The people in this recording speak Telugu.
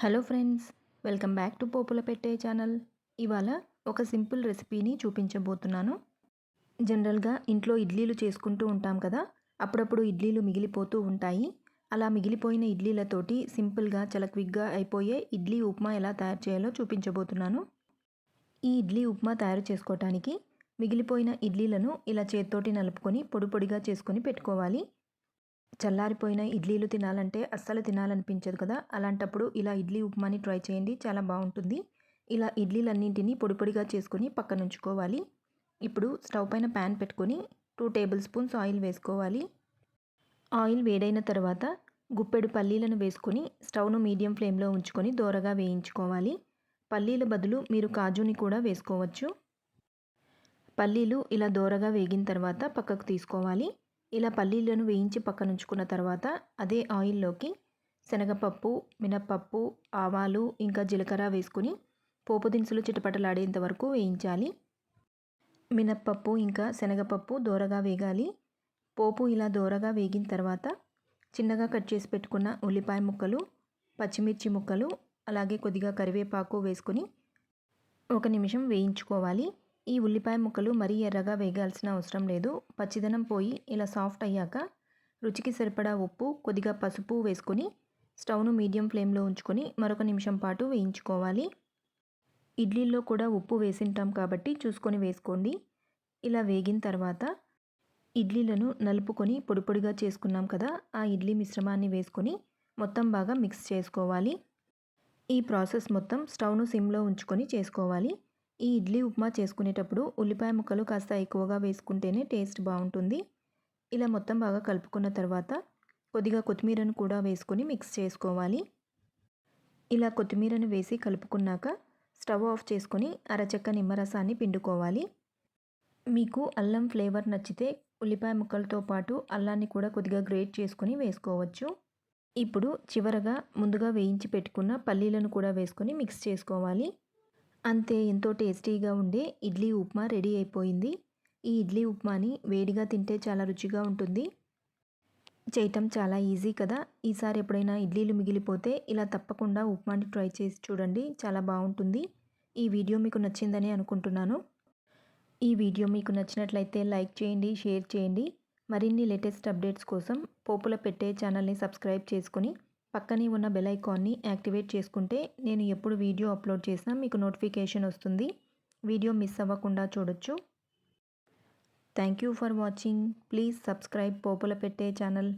Hello friends welcome back to Popula Pette channel. ఇవాళ ఒక సింపుల్ రెసిపీని చూపించబోతున్నాను. జనరల్గా ఇంట్లో ఇడ్లీలు చేసుకుంటూ ఉంటాం కదా అప్పుడప్పుడు ఇడ్లీలు మిగిలిపోతూ ఉంటాయి. అలా మిగిలిపోయిన ఇడ్లీలతోటి సింపుల్గా చాలా క్విక్గా అయిపోయే ఇడ్లీ ఉప్మా ఎలా తయారు చేయాలో చూపించబోతున్నాను. ఈ ఇడ్లీ ఉప్మా తయారు చేసుకోవటానికి మిగిలిపోయిన ఇడ్లీలను ఇలా చేత్తోటి నలుపుకొని పొడి పొడిగా చేసుకొని పెట్టుకోవాలి. చల్లారిపోయిన ఇడ్లీలు తినాలంటే అస్సలు తినాలనిపించదు కదా. అలాంటప్పుడు ఇలా ఇడ్లీ ఉప్మాని ట్రై చేయండి చాలా బాగుంటుంది. ఇలా ఇడ్లీలన్నింటినీ పొడి పొడిగా చేసుకొని పక్కన ఉంచుకోవాలి ఇప్పుడు స్టవ్ పైన ప్యాన్ పెట్టుకొని టూ టేబుల్ స్పూన్స్ ఆయిల్ వేసుకోవాలి. ఆయిల్ వేడైన తర్వాత గుప్పెడు పల్లీలను వేసుకొని స్టవ్ను మీడియం ఫ్లేమ్లో ఉంచుకొని దోరగా వేయించుకోవాలి. పల్లీల బదులు మీరు కాజుని కూడా వేసుకోవచ్చు. పల్లీలు ఇలా దోరగా వేగిన తర్వాత పక్కకు తీసుకోవాలి. ఇలా పల్లీలను వేయించి పక్కన ఉంచుకున్న తర్వాత అదే ఆయిల్లోకి శనగపప్పు మినప్పప్పు ఆవాలు ఇంకా జీలకర్ర వేసుకుని పోపు దినుసులు చిటపటలాడేంత వరకు వేయించాలి. మినప్పప్పు ఇంకా శనగపప్పు దోరగా వేగాలి. పోపు ఇలా దోరగా వేగిన తర్వాత చిన్నగా కట్ చేసి పెట్టుకున్న ఉల్లిపాయ ముక్కలు పచ్చిమిర్చి ముక్కలు అలాగే కొద్దిగా కరివేపాకు వేసుకొని ఒక నిమిషం వేయించుకోవాలి. ఈ ఉల్లిపాయ ముక్కలు మరీ ఎర్రగా వేగాల్సిన అవసరం లేదు. పచ్చిదనం పోయి ఇలా సాఫ్ట్ అయ్యాక రుచికి సరిపడా ఉప్పు కొద్దిగా పసుపు వేసుకొని స్టవ్ను మీడియం ఫ్లేమ్లో ఉంచుకొని మరొక నిమిషం పాటు వేయించుకోవాలి. ఇడ్లీల్లో కూడా ఉప్పు వేసింటాం కాబట్టి చూసుకొని వేసుకోండి. ఇలా వేగిన తర్వాత ఇడ్లీలను నలుపుకొని పొడి పొడిగా చేసుకున్నాం కదా ఆ ఇడ్లీ మిశ్రమాన్ని వేసుకొని మొత్తం బాగా మిక్స్ చేసుకోవాలి. ఈ ప్రాసెస్ మొత్తం స్టవ్ను సిమ్లో ఉంచుకొని చేసుకోవాలి. ఈ ఇడ్లీ ఉప్మా చేసుకునేటప్పుడు ఉల్లిపాయ ముక్కలు కాస్త ఎక్కువగా వేసుకుంటేనే టేస్ట్ బాగుంటుంది. ఇలా మొత్తం బాగా కలుపుకున్న తర్వాత కొద్దిగా కొత్తిమీరను కూడా వేసుకొని మిక్స్ చేసుకోవాలి. ఇలా కొత్తిమీరను వేసి కలుపుకున్నాక స్టవ్ ఆఫ్ చేసుకొని అరచెక్క నిమ్మరసాన్ని పిండుకోవాలి. మీకు అల్లం ఫ్లేవర్ నచ్చితే ఉల్లిపాయ ముక్కలతో పాటు అల్లాన్ని కూడా కొద్దిగా గ్రేట్ చేసుకొని వేసుకోవచ్చు. ఇప్పుడు చివరగా ముందుగా వేయించి పెట్టుకున్న పల్లీలను కూడా వేసుకొని మిక్స్ చేసుకోవాలి. అంతే ఎంతో టేస్టీగా ఉండే ఇడ్లీ ఉప్మా రెడీ అయిపోయింది. ఈ ఇడ్లీ ఉప్మాని వేడిగా తింటే చాలా రుచిగా ఉంటుంది. చేయటం చాలా ఈజీ కదా. ఈసారి ఎప్పుడైనా ఇడ్లీలు మిగిలిపోతే ఇలా తప్పకుండా ఉప్మాని ట్రై చేసి చూడండి. చాలా బాగుంటుంది. ఈ వీడియో మీకు నచ్చిందని అనుకుంటున్నాను. ఈ వీడియో మీకు నచ్చినట్లయితే లైక్ చేయండి షేర్ చేయండి. మరిన్ని లేటెస్ట్ అప్డేట్స్ కోసం పోపుల పెట్టే ఛానల్ని సబ్స్క్రైబ్ చేసుకొని పక్కనే ఉన్న బెల్ ఐకాన్ని యాక్టివేట్ చేసుకుంటే నేను ఎప్పుడు వీడియో అప్లోడ్ చేసినా మీకు నోటిఫికేషన్ వస్తుంది. వీడియో మిస్ అవ్వకుండా చూడొచ్చు. Thank you for watching please subscribe Popula Pette channel